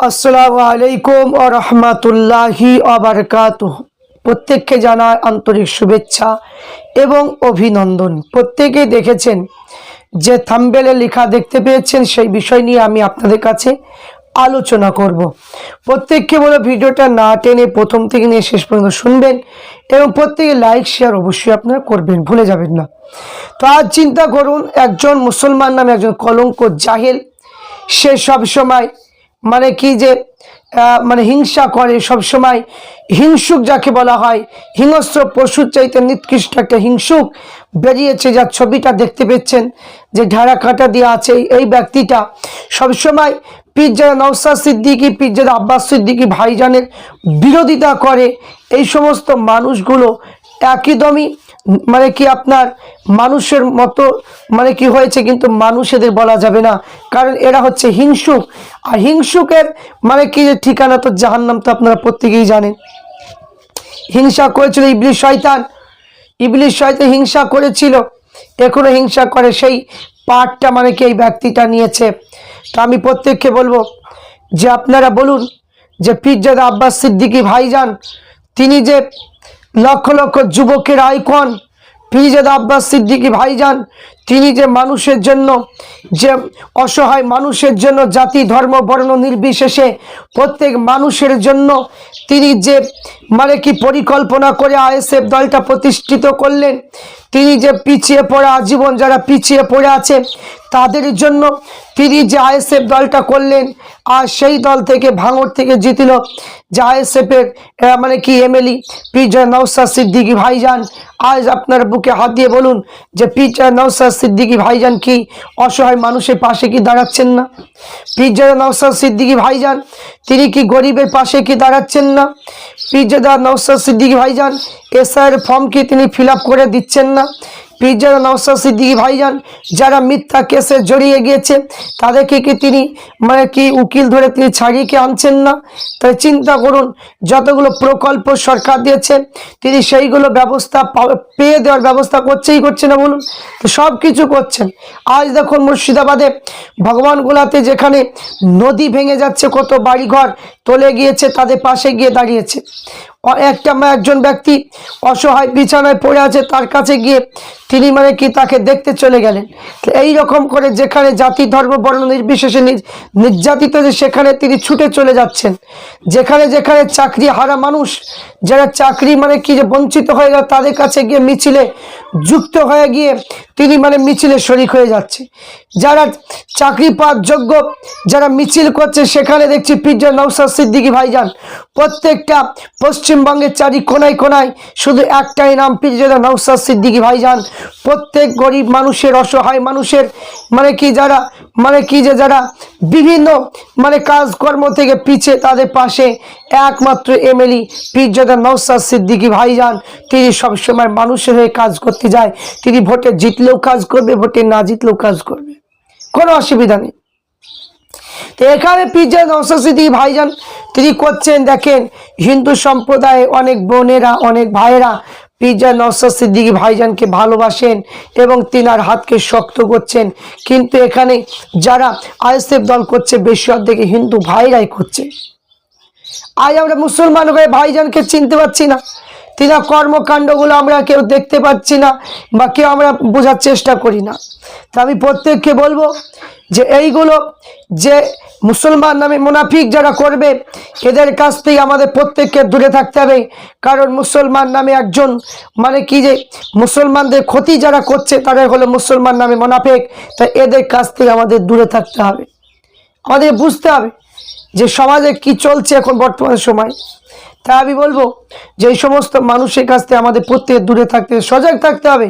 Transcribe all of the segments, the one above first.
আসসালামু আলাইকুম ও রহমাতুল্লাহি আবরকাত প্রত্যেককে জানায় আন্তরিক শুভেচ্ছা এবং অভিনন্দন। প্রত্যেকেই দেখেছেন যে থাম্বেলে লেখা দেখতে পেয়েছেন, সেই বিষয় নিয়ে আমি আপনাদের কাছে আলোচনা করব। প্রত্যেককে বলে ভিডিওটা না টেনে প্রথম থেকে নিয়ে শেষ পর্যন্ত শুনবেন এবং প্রত্যেকে লাইক, শেয়ার অবশ্যই আপনারা করবেন, ভুলে যাবেন না। তো আজ চিন্তা করুন, একজন মুসলমান নামে একজন কলঙ্ক জাহেল সে সব সময় মানে কি যে মানে হিংসা করে সব সময় হিংসুক যাকে বলা হয়, হিংস্র পশুর চাইতে নিকৃষ্ট একটা হিংসুক বেরিয়েছে যার ছবিটা দেখতে পেচ্ছেন যে ঢাড়া কাটা দিয়ে আছে এই- ব্যক্তিটা। সবসময় পিজ্জারা নওসাদ সিদ্দিকি পিজ্জারা আব্বাস সিদ্দিকি ভাইজানের বিরোধিতা করে। এই সমস্ত মানুষগুলো একদমই মানে কি আপনার মানুষের মতো মানে কি হয়েছে কিন্তু মানুষ এদের বলা যাবে না। কারণ এরা হচ্ছে হিংসুক। আর হিংসুকের মানে কি যে ঠিকানা তো জাহান্নাম তো আপনারা প্রত্যেকেই জানেন। হিংসা করেছিল ইবলিশ শয়তান। ইবলিশ শয়তান হিংসা করেছিল। এখনও হিংসা করে। সেই পাঠটা মানে কি এই ব্যক্তিটা নিয়েছে। তো আমি প্রত্যেককে বলব যে আপনারা বলুন যে পিজ্জাদা আব্বাস সিদ্দিকী ভাইজান, তিনি যে লক্ষ লক্ষ যুবকের আইকন পিজাদা আব্বাস সিদ্দিকী ভাইজান তিনি যে মানুষের জন্য, যে অসহায় মানুষের জন্য জাতি, ধর্ম, বর্ণ নির্বিশেষে প্রত্যেক মানুষের জন্য তিনি যে মানে কি পরিকল্পনা করে আইএসএফ দলটা প্রতিষ্ঠিত করলেন, তিনি যে পিছিয়ে পড়া আজীবন যারা পিছিয়ে পড়ে আছে, তাদের জন্য তিনি যে আইএসএফ দলটা করলেন, আর সেই দল থেকে ভাঙর থেকে জিতল যে আইএসএফের মানে কি এমএলই পিজয় নৌসাদ সিদ্দিকী ভাইজান। আজ আপনার বুকে হাত দিয়ে বলুন যে পিজয় নৌসাদ সিদ্দিকী ভাইজান কি অসহায় মানুষের পাশে কি দাঁড়াচ্ছেন না? পিজয় নওসাদ সিদ্দিকী ভাইজান, তিনি কি গরিবের পাশে কি দাঁড়াচ্ছেন না? পিজ্জাদা নওসাদ সিদ্দিকী ভাইজান, এসআইয়ের ফর্ম কি তিনি ফিল করে দিচ্ছেন না? পিজ্জাদা নৌসাদ সিদ্দিকী ভাইজান, যারা মিথ্যা কেসে জড়িয়ে গিয়েছে, তাদেরকে কি তিনি মানে কি উকিল ধরে তিনি ছাড়িয়ে কি আনছেন না? তাই চিন্তা করুন, যতগুলো প্রকল্প সরকার দিয়েছে, তিনি সেইগুলো ব্যবস্থা পেয়ে দেওয়ার ব্যবস্থা করছেই করছে না বলুন? তো সব কিছু করছেন। আজ দেখুন মুর্শিদাবাদে ভগবানগোলাতে যেখানে নদী ভেঙে যাচ্ছে, কত বাড়িঘর তলে গিয়েছে, তাদের পাশে গিয়ে দাঁড়িয়েছে। একটা একজন ব্যক্তি অসহায় বিছানায় পড়ে আছে, তার কাছে গিয়ে তিনি মানে কি তাকে দেখতে চলে গেলেন। এই রকম করে যেখানে জাতি ধর্ম বর্ণ নির্বিশেষে নির- নির্যাতিত যে সেখানে তিনি ছুটে চলে যাচ্ছেন। যেখানে যেখানে চাকরি হারা মানুষ, যারা চাকরি মানে কি যে বঞ্চিত হয়ে গেল তাদের কাছে গিয়ে মিছিলে যুক্ত হয়ে গিয়ে তিনি মানে মিছিলে শরিক হয়ে যাচ্ছে। যারা চাকরি পাওয়ার যোগ্য, যারা মিছিল করছে, সেখানে দেখছি পিজ্জা নৌসাদ সিদ্দিকী ভাইজান। প্রত্যেকটা পশ্চিমবঙ্গের চারি কোনায় কোনায় শুধু একটাই নাম, পিজ্জা নৌসাদ সিদ্দিকী ভাইজান। প্রত্যেক গরিব মানুষের, অসহায় মানুষের মানে কি যারা মানে কি যে যারা বিভিন্ন মানে কাজকর্ম থেকে পিছিয়ে তাদের পাশে একমাত্র এমএলই পিজ্জাদা নৌসাদ সিদ্দিকী ভাইজান। তিনি সবসময় মানুষের হয়ে কাজ করতে যায়। তিনি ভোটে জিতলেও কাজ করবে, ভোটে না জিতলেও কাজ করবে। কোনো অসুবিধা নেই। তো এখানে পিজ্জা নৌসাদি ভাইজান, তিনি করছেন, দেখেন, হিন্দু সম্প্রদায়ে অনেক বোনেরা, অনেক ভাইয়েরা নৌসাদ সিদ্দিকী ভাইজানকে ভালোবাসেন এবং তিনার হাতকে শক্ত করছেন। কিন্তু এখানে যারা আইএসএফ দল করছে, বেশি অর্ধেকে হিন্দু ভাইরাই করছে। আজ আমরা মুসলমান হয়ে ভাইজানকে চিনতে পারছি না। তিনা কর্মকাণ্ডগুলো আমরা কেউ দেখতে পাচ্ছি না বা কেউ আমরা বোঝার চেষ্টা করি না। তা আমি প্রত্যেককে বলব যে এইগুলো যে মুসলমান নামে মুনাফিক যারা করবে, এদের কাছ থেকে আমাদের প্রত্যেককে দূরে থাকতে হবে। কারণ মুসলমান নামে একজন মানে কি যে মুসলমানদের ক্ষতি যারা করছে, তাদের হলো মুসলমান নামে মোনাফেক। তাই এদের কাছ থেকে আমাদের দূরে থাকতে হবে। আমাদের বুঝতে হবে যে সমাজে কি চলছে এখন বর্তমান সময়। তাই আমি বলব যে সমস্ত মানুষের কাছ থেকে আমাদের প্রত্যেক দূরে থাকতে সজাগ থাকতে হবে।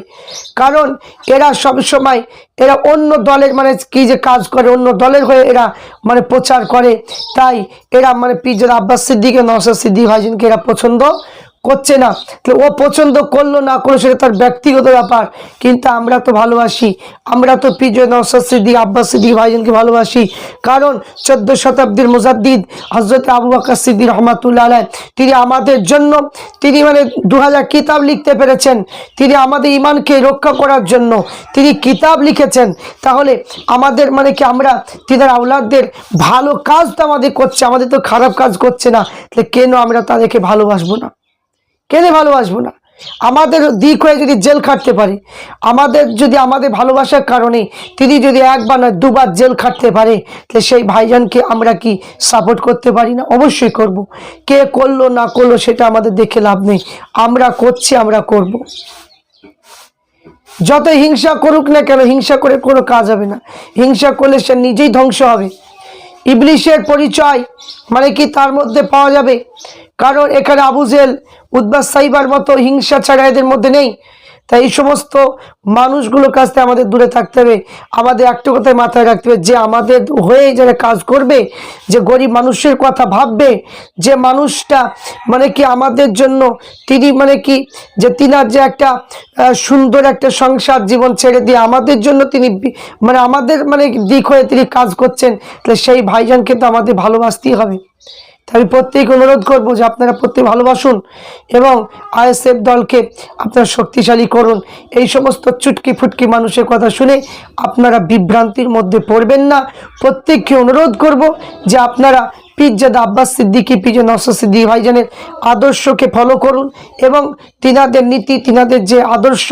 কারণ এরা সব সময় এরা অন্য দলের মানে কি যে কাজ করে, অন্য দলের হয়ে এরা মানে প্রচার করে। তাই এরা মানে পিজার আব্বাস সিদ্দিক নওসাদ সিদ্দিক ভাইজিনকে এরা পছন্দ করছে না। তাহলে ও পছন্দ করল না করল, সেটা তার ব্যক্তিগত ব্যাপার। কিন্তু আমরা তো ভালোবাসি। আমরা তো পিজয় নওসাদ সিদ্দিক, আব্বাস সিদ্দিক ভাইজনকে ভালোবাসি। কারণ চোদ্দ শতাব্দীর মুজাদ্দিদ হজরত আবু বাকর সিদ্দিক রহমাতুল্লাহ আলাই তিনি আমাদের জন্য, তিনি মানে দু হাজার কিতাব লিখতে পেরেছেন। তিনি আমাদের ইমানকে রক্ষা করার জন্য তিনি কিতাব লিখেছেন। তাহলে আমাদের মানে কি আমরা, তিনার আউলাদদের ভালো কাজ তো আমাদের করছে, আমাদের তো খারাপ কাজ করছে না। তাহলে কেন আমরা তাদেরকে ভালোবাসবো না? কেন ভালোবাসবো না। আমাদের দিক হয়ে যদি জেল খাটতে পারে, আমাদের যদি আমাদের ভালোবাসার কারণে তিনি যদি একবার না দুবার জেল খাটতে পারে তাহলে সেই ভাইজানকে আমরা কি সাপোর্ট করতে পারি না? অবশ্যই করব। কে করল, না করল সেটা আমাদের দেখে লাভ নেই। আমরা করছি, আমরা করব। যত হিংসা করুক না কেন, হিংসা করে কোনো কাজ হবে না। হিংসা করলে সে নিজেই ধ্বংস হবে। ইবলিশের পরিচয় মানে কি তার মধ্যে পাওয়া যাবে? কারণ এখানে আবুজেল উদ্বাস সাইবার মতো হিংসা ছাড়া এদের মধ্যে নেই। তাই এই সমস্ত মানুষগুলোর কাছ থেকে আমাদের দূরে থাকতে হবে। আমাদের একটা কথায় মাথায় রাখতে হবে, যে আমাদের হয়ে যারা কাজ করবে, যে গরিব মানুষের কথা ভাববে, যে মানুষটা মানে কি আমাদের জন্য তিনি মানে কি, যে তিনার যে একটা সুন্দর একটা সংসার জীবন ছেড়ে দিয়ে আমাদের জন্য তিনি মানে আমাদের মানে দিক হয়ে তিনি কাজ করছেন, তাহলে সেই ভাইজানকে তো আমাদের ভালোবাসতেই হবে। আমি প্রত্যেকে অনুরোধ করব যে আপনারা প্রত্যেক ভালোবাসুন এবং আইএসএফ দলকে আপনারা শক্তিশালী করুন। এই সমস্ত চুটকি ফুটকি মানুষের কথা শুনে আপনারা বিভ্রান্তির মধ্যে পড়বেন না। প্রত্যেককে অনুরোধ করব যে আপনারা পিজ্জাদা আব্বাস সিদ্দিকি পিজে নসর সিদ্দিকি ভাইজানের আদর্শকে ফলো করুন এবং তিনাদের নীতি, তিনাদের যে আদর্শ,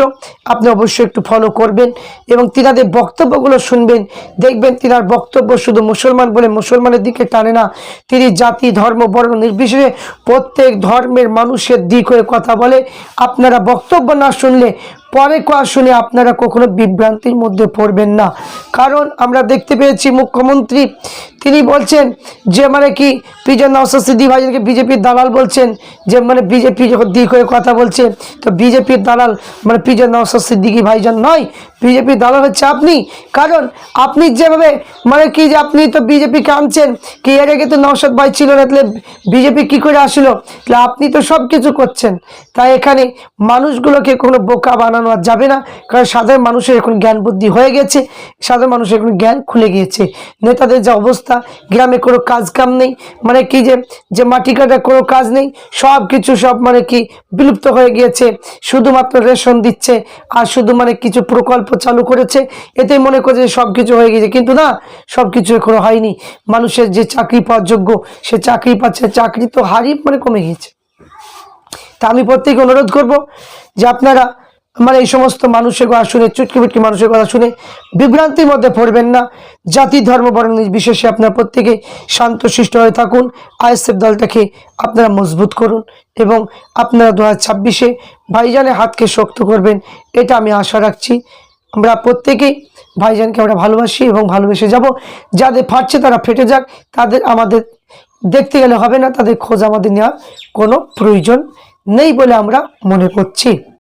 আপনি অবশ্যই একটু ফলো করবেন এবং তিনাদের বক্তব্যগুলো শুনবেন। দেখবেন তিনার বক্তব্য শুধু মুসলমান বলে মুসলমানের দিকে টানে না। তিনি জাতি, ধর্ম, বর্ণ নির্বিশেষে প্রত্যেক ধর্মের মানুষের দিক হয়ে কথা বলে। আপনারা বক্তব্য না শুনলে পরে কোয়া শুনে আপনারা কখনো বিভ্রান্তির মধ্যে পড়বেন না। কারণ আমরা দেখতে পেয়েছি মুখ্যমন্ত্রী, তিনি বলছেন যে মানে কি, পিজন নওসাদ সিদ্দি ভাইজানকে বিজেপির দালাল বলছেন, যে মানে বিজেপি যখন দিক হয়ে কথা বলছে, তো বিজেপির দালাল মানে পিজন নওসাদ সিদ্দিকি ভাইজান নয় বিজেপির দালাল হচ্ছে আপনি। কারণ আপনি যেভাবে মানে কি যে আপনি তো বিজেপিকে আনছেন, কি এর আগে তো নওসাদ ভাই ছিল না, তাহলে বিজেপি কী করে আসলো? তাহলে আপনি তো সব কিছু করছেন। তাই এখানে মানুষগুলোকে কোনো বোকা বানানো আর যাবে না। কারণ সাধারণ মানুষের এখন জ্ঞান বুদ্ধি হয়ে গেছে, সাধারণ মানুষের এখন জ্ঞান খুলে গিয়েছে। নেতাদের যা অবস্থা, গ্রামে কোনো কাজ কাম নেই মানে কি যে যে মাটি কাটার কোনো কাজ নেই সব কিছু সব মানে কি বিলুপ্ত হয়ে গিয়েছে। শুধুমাত্র রেশন দিচ্ছে, আর শুধু মানে কিছু প্রকল্প চালু করেছে এতে মনে করছে সব কিছু হয়ে গেছে কিন্তু না সব কিছু এখনও হয়নি। মানুষের যে চাকরি পাওয়ার যোগ্য, সে চাকরি পাচ্ছে, চাকরি তো হারিয়ে মানে কমে গিয়েছে। তা আমি প্রত্যেকে অনুরোধ করব যে আপনারা আমার এই সমস্ত মানুষের কথা শুনে চুটকি ফুটকি মানুষের কথা শুনে বিভ্রান্তির মধ্যে পড়বেন না। জাতি, ধর্ম বরং বিশেষে আপনারা প্রত্যেকে শান্ত শান্তশিষ্ট হয়ে থাকুন। আইএসএফ দলটাকে আপনারা মজবুত করুন এবং আপনারা দু হাজার ছাব্বিশে ভাইজানের হাতকে শক্ত করবেন, এটা আমি আশা রাখছি। আমরা প্রত্যেকেই ভাইজানকে আমরা ভালোবাসি এবং ভালোবেসে যাব। যাদের ফাটছে তারা ফেটে যাক, তাদের আমাদের দেখতে গেলে হবে না, তাদের খোঁজ আমাদের নেওয়ার কোনো প্রয়োজন নেই বলে আমরা মনে করছি।